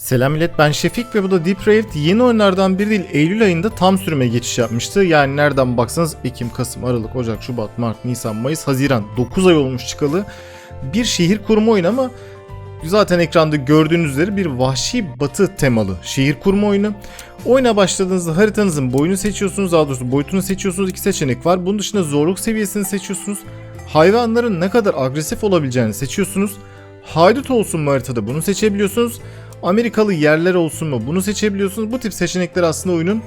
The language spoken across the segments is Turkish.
Selam millet ben Şefik ve bu da Deep Raid yeni oyunlardan biri değil Eylül ayında tam sürüme geçiş yapmıştı. Yani nereden baksanız Ekim, Kasım, Aralık, Ocak, Şubat, Mart, Nisan, Mayıs, Haziran 9 ay olmuş çıkalı. Bir şehir kurma oyunu ama zaten ekranda gördüğünüz üzere bir vahşi batı temalı şehir kurma oyunu. Oyuna başladığınızda haritanızın boyunu seçiyorsunuz daha doğrusu boyutunu seçiyorsunuz iki seçenek var. Bunun dışında zorluk seviyesini seçiyorsunuz. Hayvanların ne kadar agresif olabileceğini seçiyorsunuz. Haydut olsun mu haritada bunu seçebiliyorsunuz. Amerikalı yerler olsun mu bunu seçebiliyorsunuz. Bu tip seçenekler aslında oyunun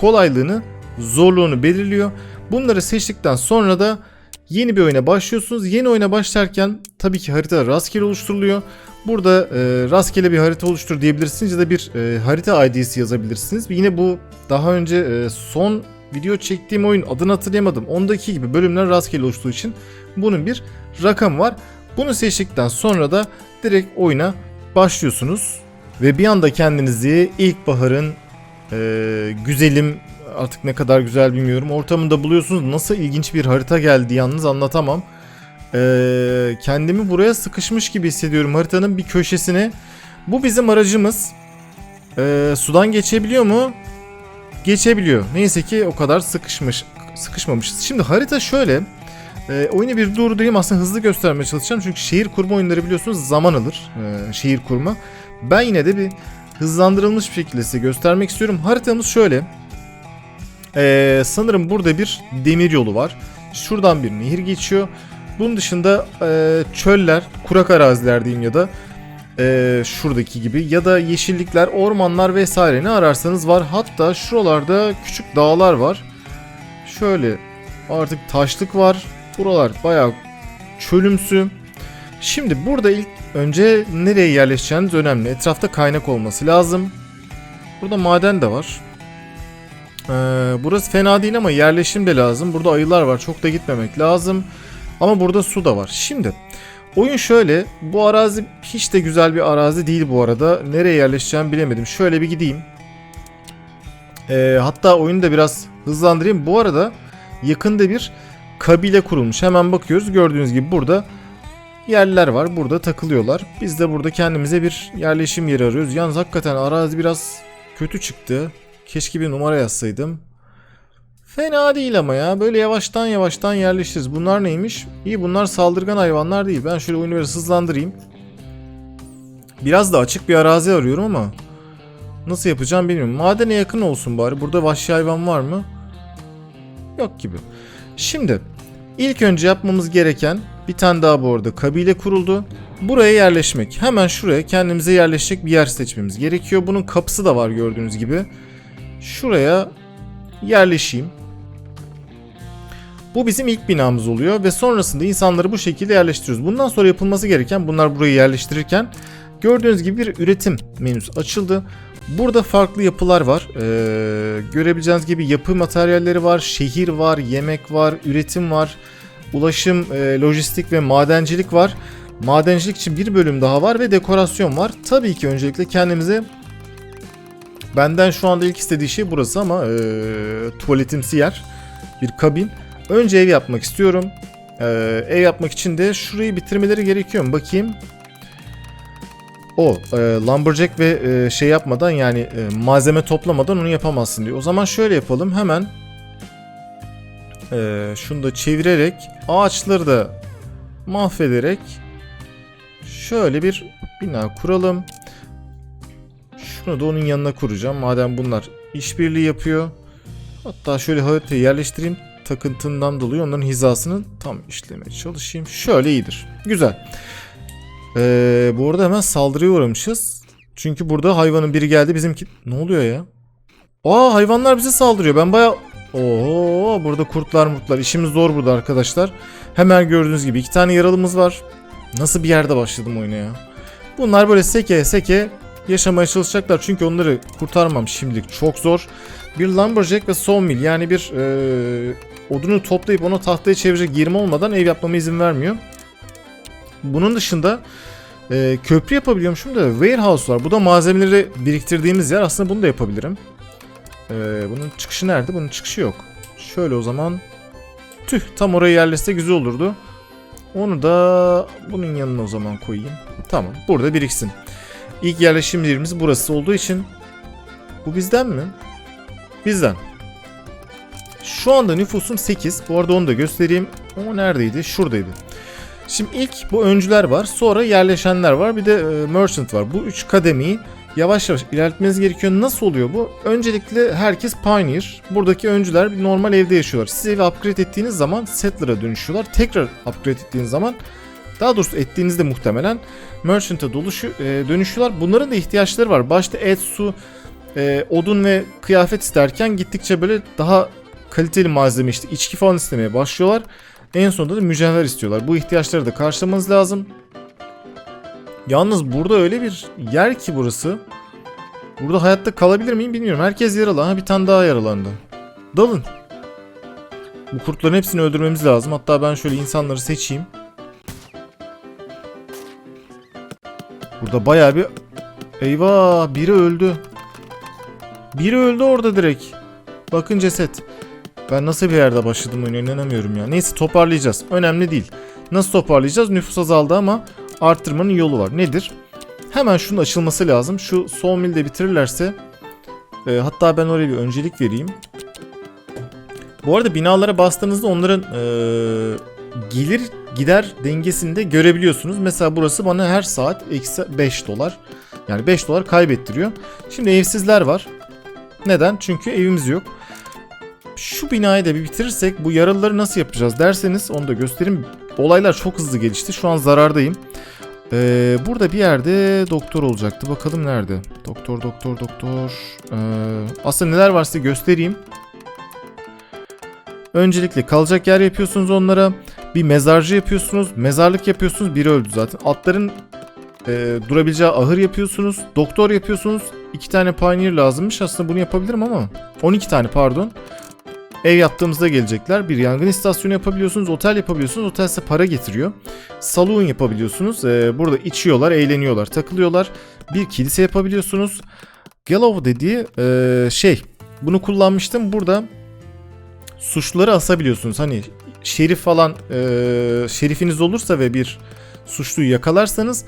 kolaylığını, zorluğunu belirliyor. Bunları seçtikten sonra da yeni bir oyuna başlıyorsunuz. Yeni oyuna başlarken tabii ki harita rastgele oluşturuluyor. Burada e, rastgele bir harita oluştur diyebilirsiniz ya da bir e, harita ID'si yazabilirsiniz. Yine bu daha önce e, son video çektiğim oyun adını hatırlayamadım. Ondaki gibi bölümler rastgele oluştuğu için bunun bir rakamı var. Bunu seçtikten sonra da direkt oyuna başlıyorsunuz. Ve bir anda kendinizi ilkbaharın e, güzelim artık ne kadar güzel bilmiyorum ortamında buluyorsunuz. Nasıl ilginç bir harita geldi yalnız anlatamam. E, kendimi buraya sıkışmış gibi hissediyorum haritanın bir köşesine. Bu bizim aracımız. E, sudan geçebiliyor mu? Geçebiliyor. Neyse ki o kadar sıkışmış sıkışmamışız. Şimdi harita şöyle. E, oyunu bir durdurayım aslında hızlı göstermeye çalışacağım çünkü şehir kurma oyunları biliyorsunuz zaman alır e, şehir kurma. Ben yine de bir hızlandırılmış bir şekilde size göstermek istiyorum. Haritamız şöyle. E, sanırım burada bir demir yolu var. Şuradan bir nehir geçiyor. Bunun dışında e, çöller, kurak araziler diyeyim ya da e, şuradaki gibi ya da yeşillikler, ormanlar vesaire ne ararsanız var. Hatta şuralarda küçük dağlar var. Şöyle artık taşlık var. Buralar bayağı çölümsü. Şimdi burada ilk önce nereye yerleşeceğiniz önemli. Etrafta kaynak olması lazım. Burada maden de var. Ee, burası fena değil ama yerleşim de lazım. Burada ayılar var. Çok da gitmemek lazım. Ama burada su da var. Şimdi oyun şöyle. Bu arazi hiç de güzel bir arazi değil bu arada. Nereye yerleşeceğimi bilemedim. Şöyle bir gideyim. Ee, hatta oyunu da biraz hızlandırayım. Bu arada yakında bir kabile kurulmuş. Hemen bakıyoruz. Gördüğünüz gibi burada yerler var. Burada takılıyorlar. Biz de burada kendimize bir yerleşim yeri arıyoruz. Yalnız hakikaten arazi biraz kötü çıktı. Keşke bir numara yazsaydım. Fena değil ama ya. Böyle yavaştan yavaştan yerleşiriz. Bunlar neymiş? İyi bunlar saldırgan hayvanlar değil. Ben şöyle oyunu biraz hızlandırayım. Biraz da açık bir arazi arıyorum ama nasıl yapacağım bilmiyorum. Madene yakın olsun bari. Burada vahşi hayvan var mı? Yok gibi. Şimdi ilk önce yapmamız gereken bir tane daha bu arada kabile kuruldu. Buraya yerleşmek. Hemen şuraya kendimize yerleşecek bir yer seçmemiz gerekiyor. Bunun kapısı da var gördüğünüz gibi. Şuraya yerleşeyim. Bu bizim ilk binamız oluyor ve sonrasında insanları bu şekilde yerleştiriyoruz. Bundan sonra yapılması gereken bunlar burayı yerleştirirken gördüğünüz gibi bir üretim menüsü açıldı. Burada farklı yapılar var. Ee, görebileceğiniz gibi yapı materyalleri var, şehir var, yemek var, üretim var, ulaşım, e, lojistik ve madencilik var. Madencilik için bir bölüm daha var ve dekorasyon var. Tabii ki öncelikle kendimize benden şu anda ilk istediği şey burası ama e, tuvaletimsi yer. Bir kabin. Önce ev yapmak istiyorum. Ee, ev yapmak için de şurayı bitirmeleri gerekiyor? Bakayım. O e, lumberjack ve e, şey yapmadan yani e, malzeme toplamadan onu yapamazsın diyor. O zaman şöyle yapalım hemen. E, şunu da çevirerek ağaçları da mahvederek şöyle bir bina kuralım. Şunu da onun yanına kuracağım. Madem bunlar işbirliği yapıyor. Hatta şöyle haritayı yerleştireyim. Takıntından dolayı onların hizasını tam işlemeye çalışayım. Şöyle iyidir. Güzel. Ee, bu arada hemen saldırıya uğramışız. Çünkü burada hayvanın biri geldi bizimki... Ne oluyor ya? Aa hayvanlar bize saldırıyor. Ben baya... Oo burada kurtlar murtlar. İşimiz zor burada arkadaşlar. Hemen gördüğünüz gibi iki tane yaralımız var. Nasıl bir yerde başladım oyuna ya. Bunlar böyle seke seke yaşamaya çalışacaklar. Çünkü onları kurtarmam şimdilik çok zor. Bir lumberjack ve sawmill yani bir e, odunu toplayıp onu tahtaya çevirecek yerim olmadan ev yapmama izin vermiyor. Bunun dışında e, köprü yapabiliyormuşum da warehouse var. Bu da malzemeleri biriktirdiğimiz yer. Aslında bunu da yapabilirim. E, bunun çıkışı nerede? Bunun çıkışı yok. Şöyle o zaman. Tüh tam oraya yerleşse güzel olurdu. Onu da bunun yanına o zaman koyayım. Tamam burada biriksin. İlk yerleşim yerimiz burası olduğu için bu bizden mi? Bizden. Şu anda nüfusum 8. Bu arada onu da göstereyim. O neredeydi? Şuradaydı. Şimdi ilk bu öncüler var. Sonra yerleşenler var. Bir de e, merchant var. Bu üç kademeyi yavaş yavaş ilerletmeniz gerekiyor. Nasıl oluyor bu? Öncelikle herkes pioneer. Buradaki öncüler bir normal evde yaşıyorlar. Siz evi upgrade ettiğiniz zaman settler'a dönüşüyorlar. Tekrar upgrade ettiğiniz zaman daha doğrusu ettiğinizde muhtemelen merchant'a doluşu, e, dönüşüyorlar. Bunların da ihtiyaçları var. Başta et, su, e, odun ve kıyafet isterken gittikçe böyle daha kaliteli malzeme işte içki falan istemeye başlıyorlar. En sonunda da mücevher istiyorlar. Bu ihtiyaçları da karşılamanız lazım. Yalnız burada öyle bir yer ki burası. Burada hayatta kalabilir miyim bilmiyorum. Herkes yaralı. Ha bir tane daha yaralandı. Dalın. Bu kurtların hepsini öldürmemiz lazım. Hatta ben şöyle insanları seçeyim. Burada bayağı bir... Eyvah biri öldü. Biri öldü orada direkt. Bakın ceset. Ben nasıl bir yerde başladım oyuna inanamıyorum ya. Neyse toparlayacağız. Önemli değil. Nasıl toparlayacağız? Nüfus azaldı ama arttırmanın yolu var. Nedir? Hemen şunun açılması lazım. Şu sawmill'i de bitirirlerse e, hatta ben oraya bir öncelik vereyim. Bu arada binalara bastığınızda onların e, gelir gider dengesini de görebiliyorsunuz. Mesela burası bana her saat eksi 5 dolar. Yani 5 dolar kaybettiriyor. Şimdi evsizler var. Neden? Çünkü evimiz yok. Şu binayı da bir bitirirsek bu yaralıları nasıl yapacağız derseniz onu da göstereyim. Olaylar çok hızlı gelişti. Şu an zarardayım. Ee, burada bir yerde doktor olacaktı. Bakalım nerede? Doktor, doktor, doktor. Ee, aslında neler var size göstereyim. Öncelikle kalacak yer yapıyorsunuz onlara. Bir mezarcı yapıyorsunuz. Mezarlık yapıyorsunuz. Biri öldü zaten. Atların e, durabileceği ahır yapıyorsunuz. Doktor yapıyorsunuz. İki tane pioneer lazımmış. Aslında bunu yapabilirim ama. 12 tane pardon. Ev yaptığımızda gelecekler. Bir yangın istasyonu yapabiliyorsunuz. Otel yapabiliyorsunuz. Otel size para getiriyor. Saloon yapabiliyorsunuz. Ee, burada içiyorlar, eğleniyorlar, takılıyorlar. Bir kilise yapabiliyorsunuz. Gallow dediği e, şey. Bunu kullanmıştım. Burada suçluları asabiliyorsunuz. Hani şerif falan e, şerifiniz olursa ve bir suçluyu yakalarsanız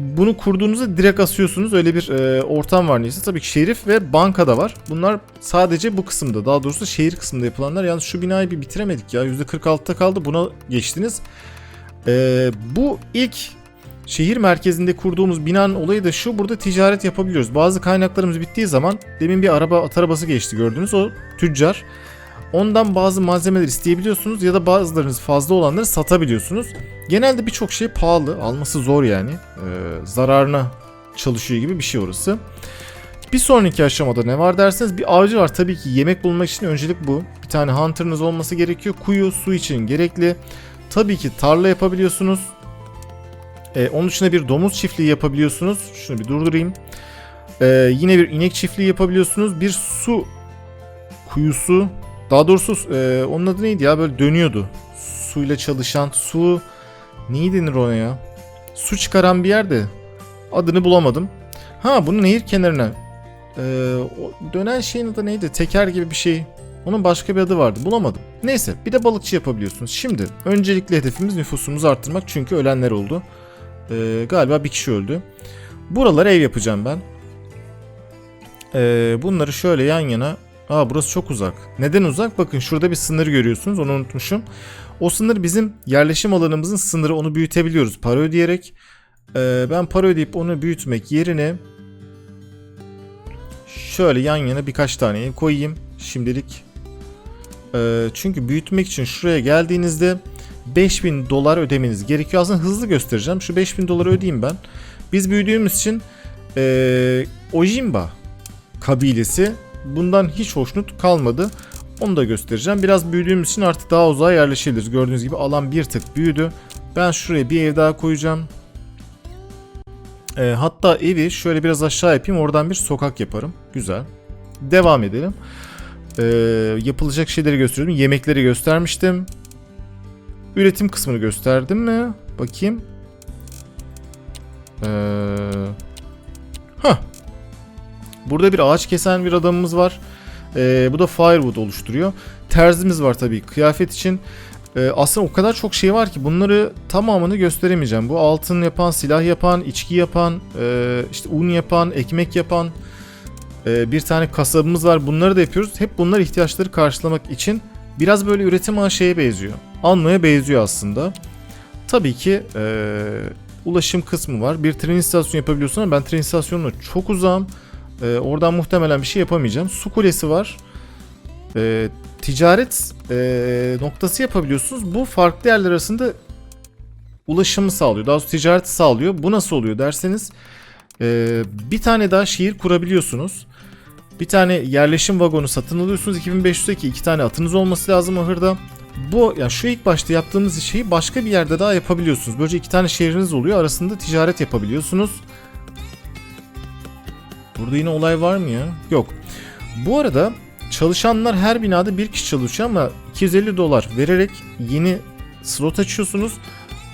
bunu kurduğunuzda direkt asıyorsunuz. Öyle bir e, ortam var neyse. Tabii ki şerif ve bankada var. Bunlar sadece bu kısımda. Daha doğrusu şehir kısmında yapılanlar. Yalnız şu binayı bir bitiremedik ya. %46'da kaldı. Buna geçtiniz. E, bu ilk şehir merkezinde kurduğumuz binanın olayı da şu. Burada ticaret yapabiliyoruz. Bazı kaynaklarımız bittiği zaman demin bir araba at arabası geçti gördünüz. O tüccar. Ondan bazı malzemeler isteyebiliyorsunuz ya da bazılarınız fazla olanları satabiliyorsunuz. Genelde birçok şey pahalı, alması zor yani. Ee, zararına çalışıyor gibi bir şey orası. Bir sonraki aşamada ne var derseniz bir avcı var. Tabii ki yemek bulmak için öncelik bu. Bir tane hunter'ınız olması gerekiyor. Kuyu su için gerekli. Tabii ki tarla yapabiliyorsunuz. Ee, onun dışında bir domuz çiftliği yapabiliyorsunuz. Şunu bir durdurayım. Ee, yine bir inek çiftliği yapabiliyorsunuz. Bir su kuyusu daha doğrusu e, onun adı neydi ya böyle dönüyordu. Suyla çalışan su neyi denir ona ya? Su çıkaran bir yerde. Adını bulamadım. Ha bunu nehir kenarına. E, o dönen şeyin adı neydi? Teker gibi bir şey. Onun başka bir adı vardı. Bulamadım. Neyse bir de balıkçı yapabiliyorsunuz. Şimdi öncelikli hedefimiz nüfusumuzu arttırmak. Çünkü ölenler oldu. E, galiba bir kişi öldü. Buralara ev yapacağım ben. E, bunları şöyle yan yana Aa burası çok uzak. Neden uzak? Bakın şurada bir sınır görüyorsunuz. Onu unutmuşum. O sınır bizim yerleşim alanımızın sınırı. Onu büyütebiliyoruz para ödeyerek. Ee, ben para ödeyip onu büyütmek yerine şöyle yan yana birkaç tane koyayım. Şimdilik. Ee, çünkü büyütmek için şuraya geldiğinizde 5000 dolar ödemeniz gerekiyor. Aslında hızlı göstereceğim. Şu 5000 doları ödeyeyim ben. Biz büyüdüğümüz için ee, Ojimba kabilesi bundan hiç hoşnut kalmadı. Onu da göstereceğim. Biraz büyüdüğümüz için artık daha uzağa yerleşebiliriz. Gördüğünüz gibi alan bir tık büyüdü. Ben şuraya bir ev daha koyacağım. E, hatta evi şöyle biraz aşağı yapayım. Oradan bir sokak yaparım. Güzel. Devam edelim. E, yapılacak şeyleri gösteriyorum. Yemekleri göstermiştim. Üretim kısmını gösterdim mi? Bakayım. Eee... Hah Burada bir ağaç kesen bir adamımız var. Ee, bu da firewood oluşturuyor. Terzimiz var tabii kıyafet için. Ee, aslında o kadar çok şey var ki bunları tamamını gösteremeyeceğim. Bu altın yapan, silah yapan, içki yapan, e, işte un yapan, ekmek yapan e, bir tane kasabımız var. Bunları da yapıyoruz. Hep bunlar ihtiyaçları karşılamak için biraz böyle üretim ağı şeye benziyor. Anno'ya benziyor aslında. Tabii ki e, ulaşım kısmı var. Bir tren istasyonu yapabiliyorsun ama ben tren istasyonuna çok uzağım. E, oradan muhtemelen bir şey yapamayacağım. Su kulesi var. E, ticaret e, noktası yapabiliyorsunuz. Bu farklı yerler arasında ulaşımı sağlıyor. Daha doğrusu ticareti sağlıyor. Bu nasıl oluyor derseniz e, bir tane daha şehir kurabiliyorsunuz. Bir tane yerleşim vagonu satın alıyorsunuz. 2500'deki iki tane atınız olması lazım ahırda. Bu yani şu ilk başta yaptığımız şeyi başka bir yerde daha yapabiliyorsunuz. Böylece iki tane şehriniz oluyor. Arasında ticaret yapabiliyorsunuz. Burada yine olay var mı ya? Yok. Bu arada çalışanlar her binada bir kişi çalışıyor ama 250 dolar vererek yeni slot açıyorsunuz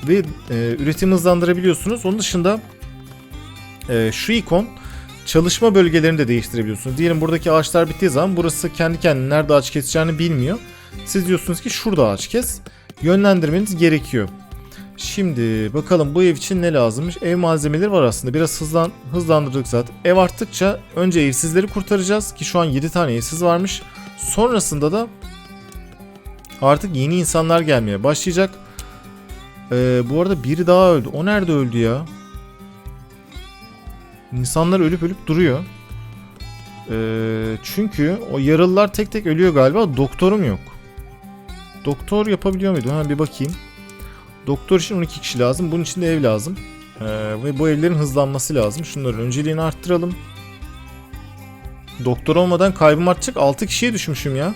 ve e, üretimi hızlandırabiliyorsunuz. Onun dışında e, şu ikon çalışma bölgelerini de değiştirebiliyorsunuz. Diyelim buradaki ağaçlar bittiği zaman burası kendi kendine nerede ağaç keseceğini bilmiyor. Siz diyorsunuz ki şurada ağaç kes. Yönlendirmeniz gerekiyor. Şimdi bakalım bu ev için ne lazımmış? Ev malzemeleri var aslında. Biraz hızlan hızlandırdık zaten. Ev arttıkça önce evsizleri kurtaracağız ki şu an 7 tane evsiz varmış. Sonrasında da artık yeni insanlar gelmeye başlayacak. Ee, bu arada biri daha öldü. O nerede öldü ya? İnsanlar ölüp ölüp duruyor. Ee, çünkü o yaralılar tek tek ölüyor galiba. Doktorum yok. Doktor yapabiliyor muydu? Ha bir bakayım. Doktor için 12 kişi lazım. Bunun için de ev lazım. Ee, ve bu evlerin hızlanması lazım. Şunların önceliğini arttıralım. Doktor olmadan kaybım artacak. 6 kişiye düşmüşüm ya.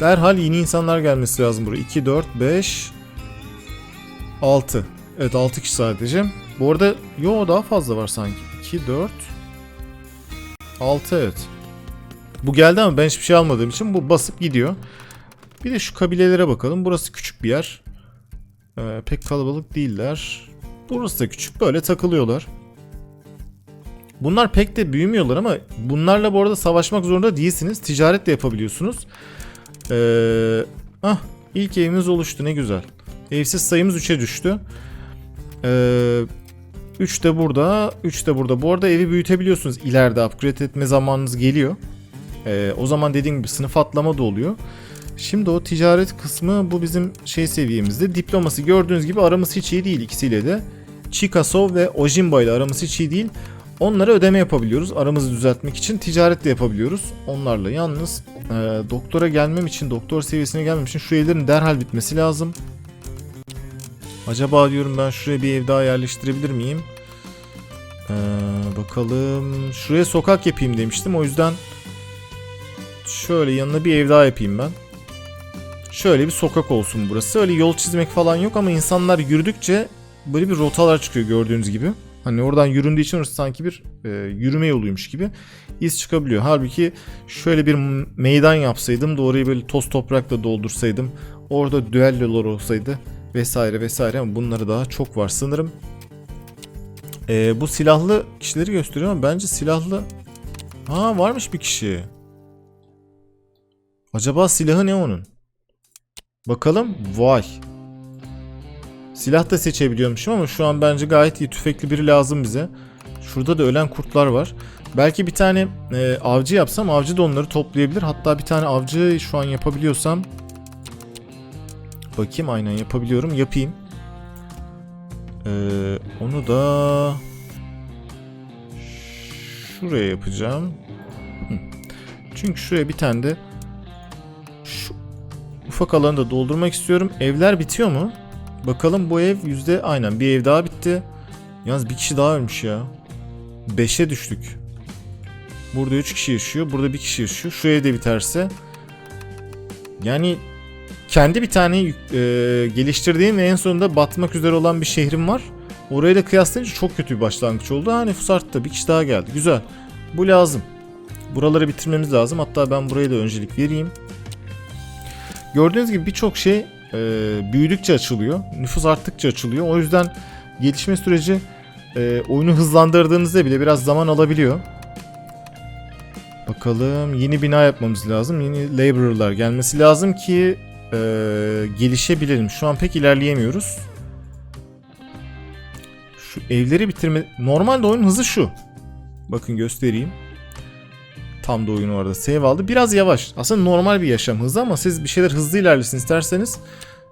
Derhal yeni insanlar gelmesi lazım buraya. 2, 4, 5, 6. Evet 6 kişi sadece. Bu arada yo daha fazla var sanki. 2, 4, 6 evet. Bu geldi ama ben hiçbir şey almadığım için bu basıp gidiyor. Bir de şu kabilelere bakalım. Burası küçük bir yer. Ee, pek kalabalık değiller. Burası da küçük. Böyle takılıyorlar. Bunlar pek de büyümüyorlar ama bunlarla bu arada savaşmak zorunda değilsiniz. Ticaret de yapabiliyorsunuz. Ee, ah ilk evimiz oluştu ne güzel. Evsiz sayımız 3'e düştü. Ee, 3 de burada, 3 de burada. Bu arada evi büyütebiliyorsunuz. İleride upgrade etme zamanınız geliyor. Ee, o zaman dediğim gibi sınıf atlama da oluyor. Şimdi o ticaret kısmı bu bizim şey seviyemizde. Diploması gördüğünüz gibi aramız hiç iyi değil ikisiyle de. Chickasaw ve Ojimba ile aramız hiç iyi değil. Onlara ödeme yapabiliyoruz. Aramızı düzeltmek için ticaret de yapabiliyoruz. Onlarla yalnız e, doktora gelmem için, doktor seviyesine gelmem için şu evlerin derhal bitmesi lazım. Acaba diyorum ben şuraya bir ev daha yerleştirebilir miyim? Ee, bakalım. Şuraya sokak yapayım demiştim. O yüzden şöyle yanına bir ev daha yapayım ben. Şöyle bir sokak olsun burası. Öyle yol çizmek falan yok ama insanlar yürüdükçe böyle bir rotalar çıkıyor gördüğünüz gibi. Hani oradan yüründüğü için orası sanki bir e, yürüme yoluymuş gibi iz çıkabiliyor. Halbuki şöyle bir meydan yapsaydım da orayı böyle toz toprakla doldursaydım. Orada düellolar olsaydı vesaire vesaire ama bunları daha çok var sanırım. E, bu silahlı kişileri gösteriyor ama bence silahlı... Ha varmış bir kişi. Acaba silahı ne onun? Bakalım. Vay. Silah da seçebiliyormuşum ama şu an bence gayet iyi. Tüfekli biri lazım bize. Şurada da ölen kurtlar var. Belki bir tane e, avcı yapsam avcı da onları toplayabilir. Hatta bir tane avcı şu an yapabiliyorsam bakayım aynen yapabiliyorum. Yapayım. Ee, onu da şuraya yapacağım. Çünkü şuraya bir tane de şu ufak alanı da doldurmak istiyorum. Evler bitiyor mu? Bakalım bu ev yüzde aynen bir ev daha bitti. Yalnız bir kişi daha ölmüş ya. 5'e düştük. Burada 3 kişi yaşıyor. Burada bir kişi yaşıyor. Şu evde biterse. Yani kendi bir tane e, geliştirdiğim ve en sonunda batmak üzere olan bir şehrim var. Orayla kıyaslayınca çok kötü bir başlangıç oldu. Ha nüfus arttı. Bir kişi daha geldi. Güzel. Bu lazım. Buraları bitirmemiz lazım. Hatta ben buraya da öncelik vereyim. Gördüğünüz gibi birçok şey e, büyüdükçe açılıyor. Nüfus arttıkça açılıyor. O yüzden gelişme süreci e, oyunu hızlandırdığınızda bile biraz zaman alabiliyor. Bakalım yeni bina yapmamız lazım. Yeni laborer'lar gelmesi lazım ki e, gelişebilelim. Şu an pek ilerleyemiyoruz. Şu evleri bitirme... Normalde oyunun hızı şu. Bakın göstereyim. Tam da oyun orada save aldı. Biraz yavaş. Aslında normal bir yaşam hızı ama siz bir şeyler hızlı ilerlesin isterseniz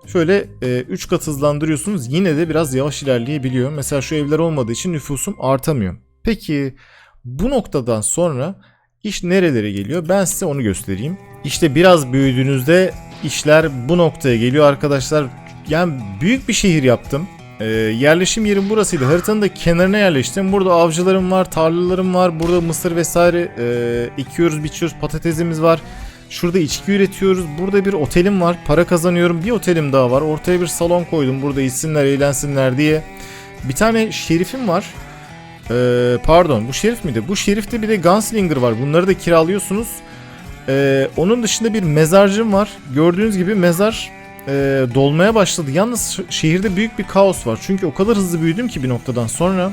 şöyle 3 kat hızlandırıyorsunuz. Yine de biraz yavaş ilerleyebiliyor. Mesela şu evler olmadığı için nüfusum artamıyor. Peki bu noktadan sonra iş nerelere geliyor? Ben size onu göstereyim. İşte biraz büyüdüğünüzde işler bu noktaya geliyor arkadaşlar. Yani büyük bir şehir yaptım. Ee, yerleşim yerim burasıydı. Haritanın da kenarına yerleştim. Burada avcılarım var, tarlalarım var. Burada mısır vesaire e, ekiyoruz, biçiyoruz. Patatesimiz var. Şurada içki üretiyoruz. Burada bir otelim var. Para kazanıyorum. Bir otelim daha var. Ortaya bir salon koydum. Burada içsinler, eğlensinler diye. Bir tane şerifim var. Ee, pardon bu şerif miydi? Bu şerifte bir de Gunslinger var. Bunları da kiralıyorsunuz. Ee, onun dışında bir mezarcım var. Gördüğünüz gibi mezar e, dolmaya başladı. Yalnız şehirde büyük bir kaos var. Çünkü o kadar hızlı büyüdüm ki bir noktadan sonra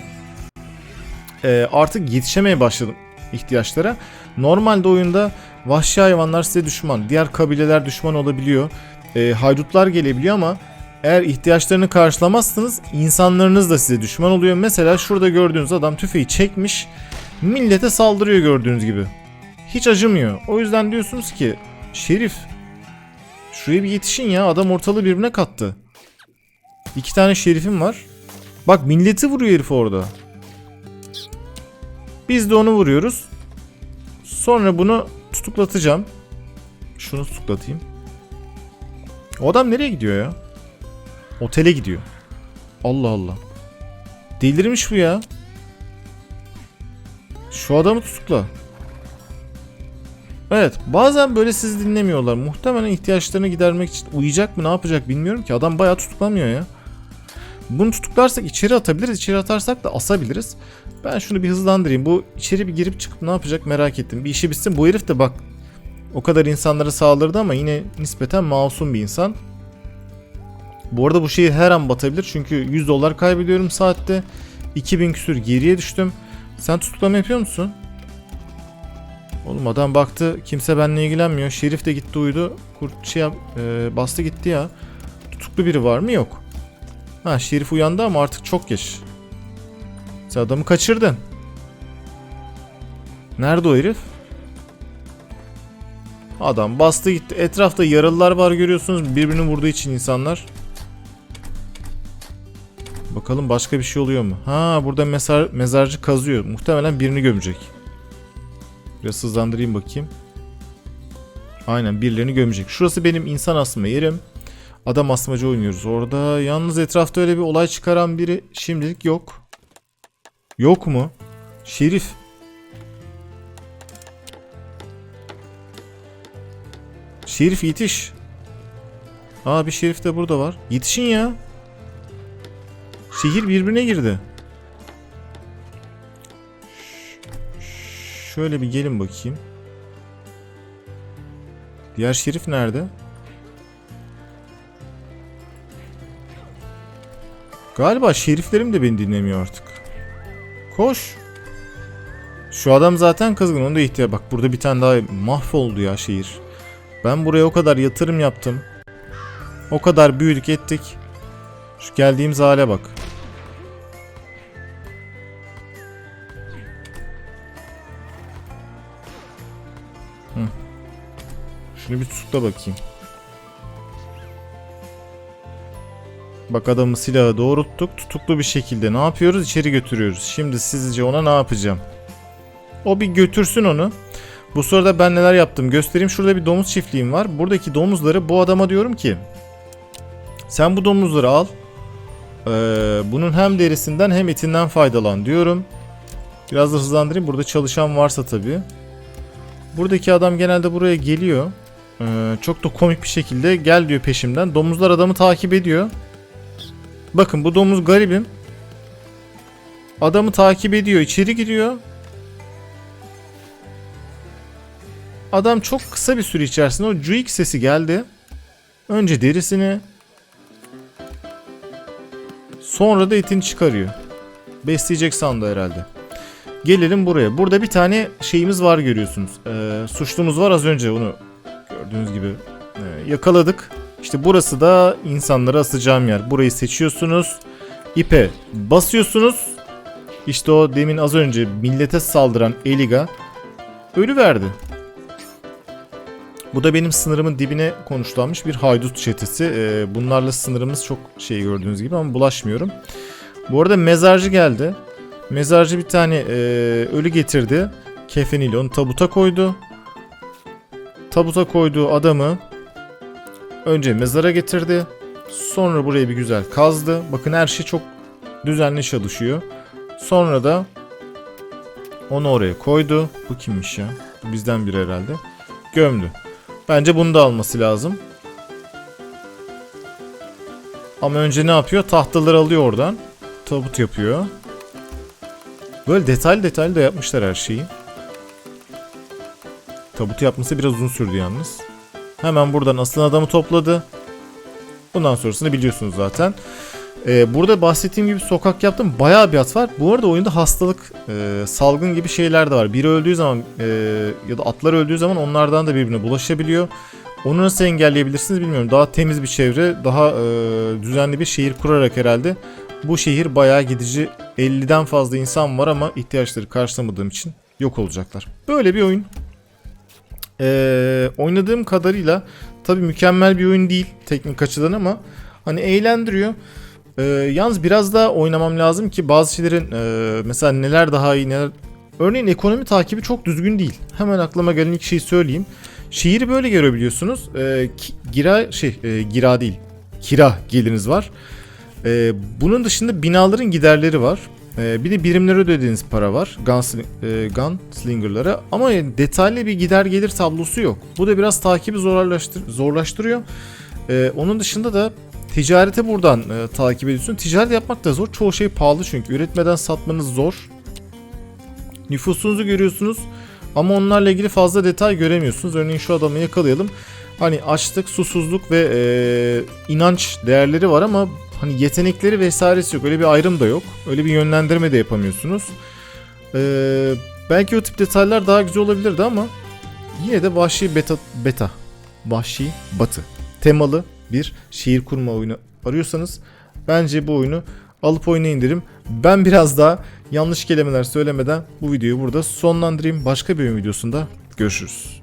e, artık yetişemeye başladım ihtiyaçlara. Normalde oyunda vahşi hayvanlar size düşman. Diğer kabileler düşman olabiliyor. E, haydutlar gelebiliyor ama eğer ihtiyaçlarını karşılamazsanız insanlarınız da size düşman oluyor. Mesela şurada gördüğünüz adam tüfeği çekmiş. Millete saldırıyor gördüğünüz gibi. Hiç acımıyor. O yüzden diyorsunuz ki Şerif şuraya bir yetişin ya adam ortalığı birbirine kattı. İki tane şerifim var. Bak milleti vuruyor herif orada. Biz de onu vuruyoruz. Sonra bunu tutuklatacağım. Şunu tutuklatayım. O adam nereye gidiyor ya? Otele gidiyor. Allah Allah. Delirmiş bu ya. Şu adamı tutukla. Evet bazen böyle sizi dinlemiyorlar. Muhtemelen ihtiyaçlarını gidermek için uyuyacak mı ne yapacak bilmiyorum ki. Adam bayağı tutuklamıyor ya. Bunu tutuklarsak içeri atabiliriz. İçeri atarsak da asabiliriz. Ben şunu bir hızlandırayım. Bu içeri bir girip çıkıp ne yapacak merak ettim. Bir işi bitsin. Bu herif de bak o kadar insanlara saldırdı ama yine nispeten masum bir insan. Bu arada bu şehir her an batabilir çünkü 100 dolar kaybediyorum saatte. 2000 küsür geriye düştüm. Sen tutuklama yapıyor musun? Oğlum adam baktı kimse benimle ilgilenmiyor. Şerif de gitti uyudu. Kurt şey e, bastı gitti ya. Tutuklu biri var mı? Yok. Ha Şerif uyandı ama artık çok geç. Sen adamı kaçırdın. Nerede o herif? Adam bastı gitti. Etrafta yaralılar var görüyorsunuz. Birbirini vurduğu için insanlar. Bakalım başka bir şey oluyor mu? Ha burada mezar, mezarcı kazıyor. Muhtemelen birini gömecek. Biraz hızlandırayım bakayım. Aynen birilerini gömecek. Şurası benim insan asma yerim. Adam asmacı oynuyoruz orada. Yalnız etrafta öyle bir olay çıkaran biri şimdilik yok. Yok mu? Şerif. Şerif yetiş. Aa bir şerif de burada var. Yetişin ya. Şehir birbirine girdi. Şöyle bir gelin bakayım. Diğer şerif nerede? Galiba şeriflerim de beni dinlemiyor artık. Koş. Şu adam zaten kızgın onu da ihtiyaç. Bak burada bir tane daha mahvoldu ya şehir. Ben buraya o kadar yatırım yaptım. O kadar büyüdük ettik. Şu geldiğimiz hale bak. Şunu bir tutukla bakayım. Bak adamı silahı doğrulttuk. Tutuklu bir şekilde ne yapıyoruz? İçeri götürüyoruz. Şimdi sizce ona ne yapacağım? O bir götürsün onu. Bu sırada ben neler yaptım göstereyim. Şurada bir domuz çiftliğim var. Buradaki domuzları bu adama diyorum ki sen bu domuzları al. Ee, bunun hem derisinden hem etinden faydalan diyorum. Biraz da hızlandırayım. Burada çalışan varsa tabii. Buradaki adam genelde buraya geliyor. Ee, çok da komik bir şekilde gel diyor peşimden. Domuzlar adamı takip ediyor. Bakın bu domuz garibim. Adamı takip ediyor. içeri giriyor. Adam çok kısa bir süre içerisinde o cuik sesi geldi. Önce derisini sonra da etini çıkarıyor. Besleyecek sandı herhalde. Gelelim buraya. Burada bir tane şeyimiz var görüyorsunuz. Ee, suçlumuz var az önce onu gördüğünüz gibi e, yakaladık. İşte burası da insanları asacağım yer. Burayı seçiyorsunuz. İpe basıyorsunuz. İşte o demin az önce millete saldıran Eliga ölü verdi. Bu da benim sınırımın dibine konuşlanmış bir haydut çetesi. Ee, bunlarla sınırımız çok şey gördüğünüz gibi ama bulaşmıyorum. Bu arada mezarcı geldi. Mezarcı bir tane e, ölü getirdi. Kefeniyle onu tabuta koydu. Tabuta koyduğu adamı önce mezara getirdi. Sonra burayı bir güzel kazdı. Bakın her şey çok düzenli çalışıyor. Sonra da onu oraya koydu. Bu kimmiş ya? Bu bizden biri herhalde. Gömdü. Bence bunu da alması lazım. Ama önce ne yapıyor? Tahtaları alıyor oradan. Tabut yapıyor. Böyle detaylı detaylı da yapmışlar her şeyi. Tabutu yapması biraz uzun sürdü yalnız. Hemen buradan asıl adamı topladı. Bundan sonrasını biliyorsunuz zaten. Ee, burada bahsettiğim gibi sokak yaptım. Bayağı bir at var. Bu arada oyunda hastalık, e, salgın gibi şeyler de var. Biri öldüğü zaman e, ya da atlar öldüğü zaman onlardan da birbirine bulaşabiliyor. Onu nasıl engelleyebilirsiniz bilmiyorum. Daha temiz bir çevre, daha e, düzenli bir şehir kurarak herhalde bu şehir bayağı gidici 50'den fazla insan var ama ihtiyaçları karşılamadığım için yok olacaklar. Böyle bir oyun. Ee, oynadığım kadarıyla tabii mükemmel bir oyun değil teknik açıdan ama hani eğlendiriyor. Ee, yalnız biraz daha oynamam lazım ki bazı şeylerin e, mesela neler daha iyi neler... Örneğin ekonomi takibi çok düzgün değil. Hemen aklıma gelen ilk şeyi söyleyeyim. Şehri böyle görebiliyorsunuz. Ee, ki- gira şey e, gira değil. Kira geliriniz var. Ee, bunun dışında binaların giderleri var. Ee, bir de birimlere ödediğiniz para var. Gunsling, e, gunslinger'lara. Ama detaylı bir gider gelir tablosu yok. Bu da biraz takibi zorlaştır, zorlaştırıyor. Ee, onun dışında da ticareti buradan e, takip ediyorsun. Ticaret yapmak da zor. Çoğu şey pahalı çünkü. Üretmeden satmanız zor. Nüfusunuzu görüyorsunuz. Ama onlarla ilgili fazla detay göremiyorsunuz. Örneğin şu adamı yakalayalım. Hani açlık, susuzluk ve e, inanç değerleri var ama hani yetenekleri vesairesi yok. Öyle bir ayrım da yok. Öyle bir yönlendirme de yapamıyorsunuz. Ee, belki o tip detaylar daha güzel olabilirdi ama yine de vahşi beta, beta vahşi batı temalı bir şehir kurma oyunu arıyorsanız bence bu oyunu alıp oynayın derim. Ben biraz daha yanlış kelimeler söylemeden bu videoyu burada sonlandırayım. Başka bir videosunda görüşürüz.